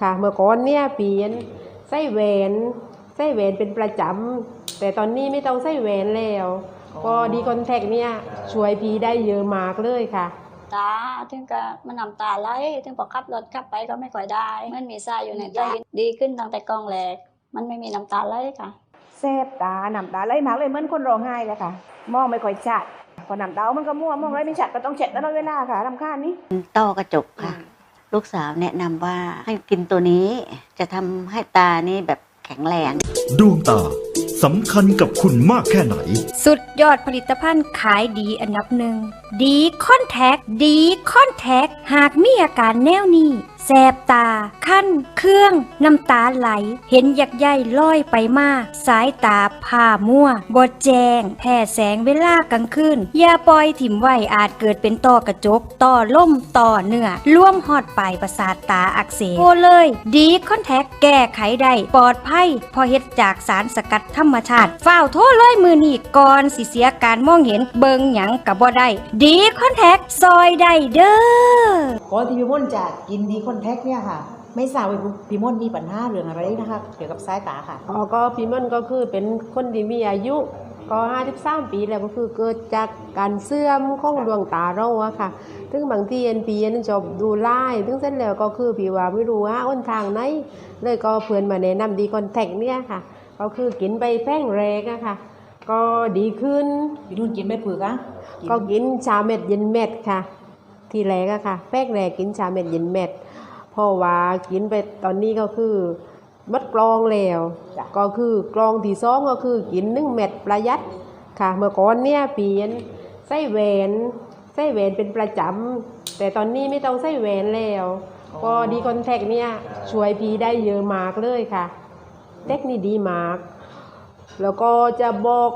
ค่ะเมื่อก่อนเนี่ยเปลี่ยนใส่แหวนใส่แหวนเป็นประจำแต่ตอนนี้ไม่ต้องใส่แหวนแล้ว ก็ดีคอนแทคเนี่ยช่วยพีได้เยอะมากเลยค่ะ ตาถึงก็มันน้ำตาไหลถึงพอขับรถขับไปก็ไม่ค่อยได้ มันมีทรายอยู่ในตาดีขึ้นตั้งแต่กล้องแรกมันไม่มีน้ำตาไหลค่ะแซบตาน้ำตาไหลมากเลยเหมือนคนร้องไห้เลยค่ะ มองไม่ค่อยชัดพอน้ำตา มันก็มั่วมองอะไรไม่ชัดก็ต้องเช็ดตลอดเวลาค่ะรำคาญนี่ต้อกระจกค่ะ ลูกสาวแนะนำว่าให้กินตัวนี้จะทำให้ตานี่แบบแข็งแรง ดวงตาสำคัญกับคุณมากแค่ไหน สุดยอดผลิตภัณฑ์ขายดีอันดับหนึ่ง ดีคอนแทค ดีคอนแทค หากมีอาการแนวนี้ แสบตาคั้น เครื่อง น้ำตาไหล เห็นยักใยลอยไปมา สายตาผ่ามัวบดแจง แผ่แสงเวลากลางคืนอย่าปล่อยถิ่มไว้อาจเกิดเป็นต้อกระจก ต่อล่ม ต่อเนื้อร่วมหอดปลายประสาทตาอักเสบโทรเลย ดีคอนแทคแก้ไขได้ ปลอดภัยเพอเฮ็ดจากสารสกัดธรรมชาติฝ้าวโทรเลยมือนีก่อนสิเสียการมองเห็นเบิงหยังกับบ่ได้ ดีคอนแทคซอยได้เด้อก่อที่พี่มนต์จะกินดีคอนแทคเนี่ยค่ะ ไม่ทราบว่าพี่มนต์มีปัญหาเรื่องอะไรนะคะเกี่ยวกับสายตาค่ะ อ๋อก็พี่มันก็คือเป็นคนที่มีอายุ ก็ 53 ปีแล้วก็คือเกิดจากการเสื่อมของดวงตาเราอะค่ะถึงบางทีเอ็นพีเอ็นจบดูไล่ถึงเส้นแล้วก็คือพี่ว่าไม่รู้ว่าอ้นทางไหนเลยก็เพื่อนมาแนะนำดีคอนแทคเนี่ยค่ะ ก็คือกินไปแป้งแรกอะค่ะ ก็ดีขึ้น พี่นุ่นกินไม่เผือกอะนก็กินชาเม็ดเย็นเม็ดค่ะ ทีแรกอะค่ะ แป้งแรกกินชาเม็ดเย็นเม็ดเพ ราะว่ากินไปตอนนี้ก็คือมัดกรองแล้วจ้ะก็คือกรองที่สองก็คือกินหนึ่งเม็ดประหยัดค่ะ เมื่อก่อนเนี่ยเปลี่ยนใส่แหวนใส่แหวนเป็นประจำแต่ตอนนี้ไม่ต้องใส่แหวนแล้วก็ดีคอนแทคเนี่ยช่วยพีได้เยอะมากเลยค่ะ เทคนิคดีมาก แล้วก็จะบอก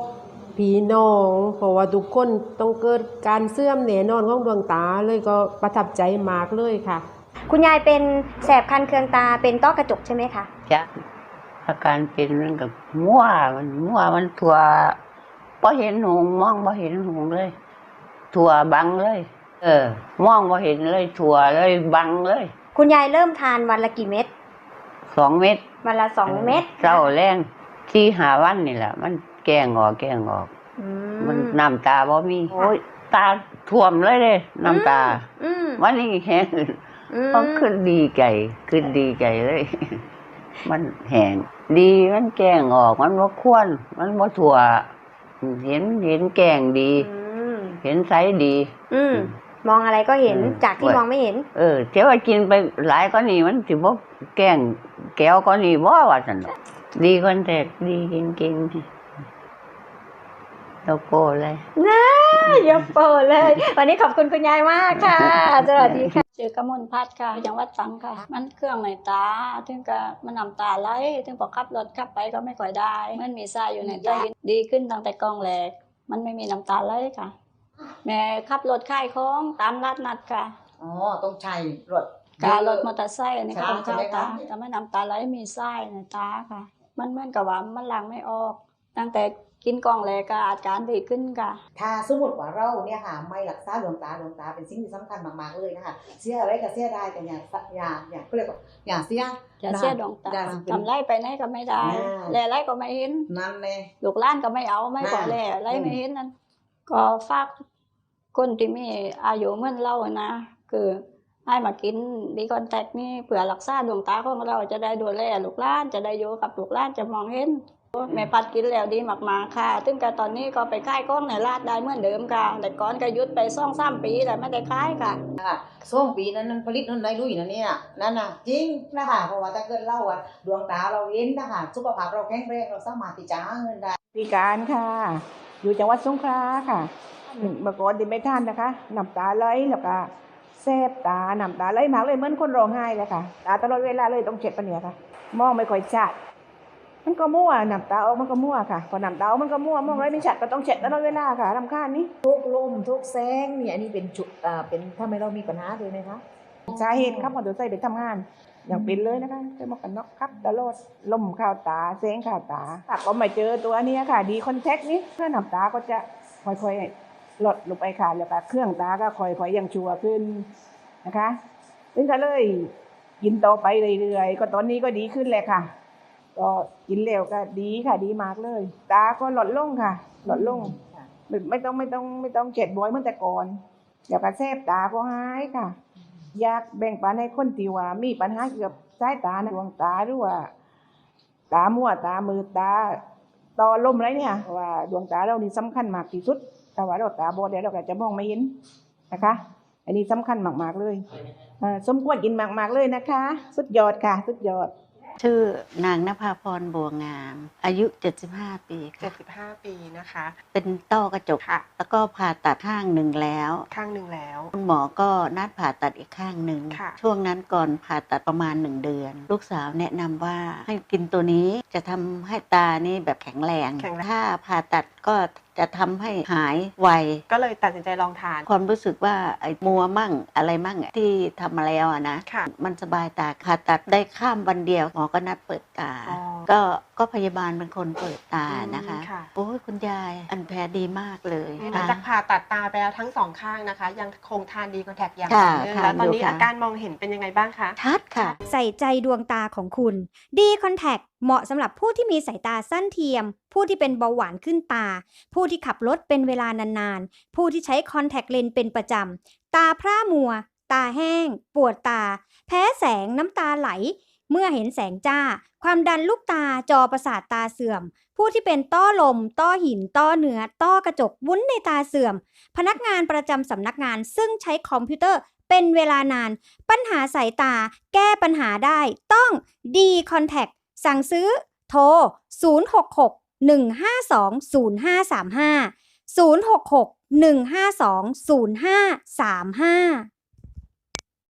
ผีน้องเพราะว่าทุกคนต้องเกิดการเสื่อมแน่นอนของดวงตาเลยก็ประทับใจมากเลยค่ะ คุณยายเป็นแสบคันเคืองตาเป็นต้อกระจกใช่ไหมคะจะอาการเป็นมันกับมั่วมันมั่วมันถั่วพอเห็นหงมองพอเห็นหงเลย ถั่วบังเลย เออมองพอเห็นเลย ถั่วเลยบังเลย คุณยายเริ่มทานวันละกี่เม็ดสองเม็ดวันละสองเม็ดเศร้าแรงที่หาวันนี่แหละ มันแกงออกแกงออกอืมันน้ำตาบ่มีโอ้ยตาท่วมเลยเลยน้ำตาอืมวันนี้แห้งอื มมันขึ้นดีใจขึ้นดีใจเลย มันแห้งดีมันแกงออกมันบ่ควรมันบ่ถั่ว เห็นเห็นแกงดีอืมเห็นไซส์ดี อืมมองอะไรก็เห็นอืมจากที่โอ้ยมองไม่เห็น เออเท่ว่ากินไปหลายก็นี่มันสิบ่แกงแก้วก็นี่บ่ว่าซั่นดอกดีคนแตกดีจริงๆโลโก้เลยน่ายกโปรเลย วันนี้ขอบคุณคุณยายมากค่ะ สวัสดีค่ะ ชื่อกมลพัฒน์ค่ะจังหวัดตรังค่ะ มันเครื่องในตา ถึงก็มันน้ำตาไหลถึงพอขับรถขับไปก็ไม่ค่อยได้ มันมีทรายอยู่ในตาดีขึ้นตั้งแต่กล้องแรกมันไม่มีน้ำตาไหลค่ะ แม่ขับรถค่ายของตามลาดนัดค่ะ อ๋อ ต้องใช้รถการรถมอเตอร์ไซค์อันนี้ก็ใช่ต้องเข้าใช่ไหมตาคะแต่ไม่น้ำตาไหลมีทรายในตาค่ะ มันเหมือนกับว่ามันล้างไม่ออก ตั้งแต่ กินกล้องแรกก็อาการดีขึ้นค่ะ ถ้าสมมติว่าเราเนี่ยค่ะ ไม่รักษาดวงตาดวงตาเป็นสิ่งที่สำคัญมากๆเลยนะคะเสียอะไรก็เสียได้แต่อย่าอย่าอย่าก็เรียกว่าอย่าเสียจะเสียดวงตาอย่าสิเป็นทำไรไปไหนก็ไม่ได้อ่าแลไรก็ไม่เห็นนั่นเลยลูกหล้านก็ไม่เอาไม่ขออ่าแลไรอืมไม่เห็นนั่นก็ฝากคนที่มีอายุเหมื่อนเรานะคือให้มากินดีคอนแทคนี่เผื่อรักษาดวงตาของเราจะได้ดูแลลูกหล้านจะได้อยู่กับลูกหล้านจะมองเห็น แม่พัดกินแล้วดีมากๆค่ะซึ่งก็ตอนนี้ก็ไปค่ายกล้องในลาดได้เหมือนเดิมค่ะ แต่ก่อนก็หยุดไปสองสามปีแต่ไม่ได้ค่ายค่ะนะคะช่วงปีนั้นนั้นผลิตนั้นได้รู้อยู่นะเนี่ยนั่นน่ะจริงนะคะเพราะว่าถ้าเกิดเราอะดวงตาเราเห็นนะคะสุขภาพเราแข็งแรงเราสามารถที่จะหาเงินได้พิการค่ะ อยู่จังหวัดสงขลาค่ะเมื่อก่อนที่ไม่ท่านนะคะน้ำตาไหลแล้วก็แซบตาน้ำตาไหลมากเลยเหมือนคนร้องไห้เลยค่ะตาตลอดเวลาเลยต้องเช็ดปะเนี่ยค่ะ มองไม่ค่อยชัด มันก็มั่วน้ำตาออกมันก็มั่วค่ะ พอน้ำตาออกมันก็มั่วมองอะไรไม่ชัดก็ต้องเช็ดตลอดเวลาค่ะรำคาญนี่ทุกลมทุกแสงเนี่ยอันนี้เป็นจุดอ่าเป็นทำให้เรามีปัญหาด้วยไหมคะสาเหตุครับมอเตอร์ไซค์ไปทำงาน อย่างเป็นเลยนะคะใส่หมวกกันน็อกครับตลอดลมข่าวตาเสียงข่าวตาถ้าก็มาเจอตัวเนี้ยค่ะ ดีคอนแทคนี้เครื่องน้ำตาก็จะค่อยๆลดลงไปค่ะแล้วก็เครื่องตาก็ค่อยๆยังชัวร์ขึ้นนะคะซึ่งก็เลยกินต่อไปเรื่อยๆก็ตอนนี้ก็ดีขึ้นเลยค่ะ ก็กินเร็วก็ดีค่ะดีมากเลย ตาก็หลดลงค่ะ หลดลงไม่ไม่ต้องไม่ต้องไม่ต้องเจ็ดบอยเหมื่อนแต่ก่อนเดี๋ยวก็แซบตาก็หายค่ะ อยากแบ่งปันให้คนที่ว่ามีปัญหาเกี่ยวกับสายตานะดวงตาหรือว่าตามั่วตามือตาต่อลมอะไรเนี่ยเพราะว่าดวงตาเรานี่สำคัญมากที่สุดแต่ว่าเราตาบอดแล้วเราก็จะมองไม่เห็นนะคะ อันนี้สำคัญมากๆเลยเอ่อสมควรกินมากๆเลยนะคะ สุดยอดค่ะ สุดยอด ชื่อนางนภาพรบัวงาม อายุ 75 ปีค่ะ 75 ปีนะคะ เป็นต้อกระจกค่ะ แล้วก็ผ่าตัดข้างหนึ่งแล้ว ข้างหนึ่งแล้ว คุณหมอก็นัดผ่าตัดอีกข้างหนึ่งค่ะช่วงนั้นก่อนผ่าตัดประมาณหนึ่งเดือน ลูกสาวแนะนำว่าให้กินตัวนี้จะทำให้ตานี่แบบแข็งแรงแข็งแรงถ้าผ่าตัดก็จะทำให้หายไว ก็เลยตัดสินใจลองทาน ความรู้สึกว่าไอ้มัวมั่งอะไรมั่งที่ทำมาแล้วอะนะค่ะมันสบายตาผ่าตัดได้ข้ามวันเดียวหมอก็นัดเปิดตาอ๋อก็ก็พยาบาลเป็นคนเปิดตานะคะอืมค่ะโอ้ยคุณยายอันแพ้ดีมากเลยหลังจากผ่าตัดตาไปแล้วทั้งสองข้างนะคะ ยังคงทานดีคอนแทคอย่างค่ะต่อเนื่องทานแล้วตอนนี้อยู่ค่ะอาการมองเห็นเป็นยังไงบ้างคะชัดค่ะ ใส่ใจดวงตาของคุณดีคอนแทคเหมาะสำหรับผู้ที่มีสายตาสั้นเทียม ผู้ที่เป็นเบาหวานขึ้นตา ผู้ที่ขับรถเป็นเวลานานๆ ผู้ที่ใช้คอนแทคเลนส์เป็นประจำ ตาพร่ามัว ตาแห้ง ปวดตา แพ้แสงน้ำตาไหล เมื่อเห็นแสงจ้า ความดันลูกตา จอประสาทตาเสื่อม ผู้ที่เป็นต้อลม ต้อหิน ต้อเนื้อ ต้อกระจก วุ้นในตาเสื่อม พนักงานประจำสำนักงานซึ่งใช้คอมพิวเตอร์เป็นเวลานาน ปัญหาสายตา แก้ปัญหาได้ ต้องดีคอนแทค สั่งซื้อโทร 066 152 0535 066 152 0535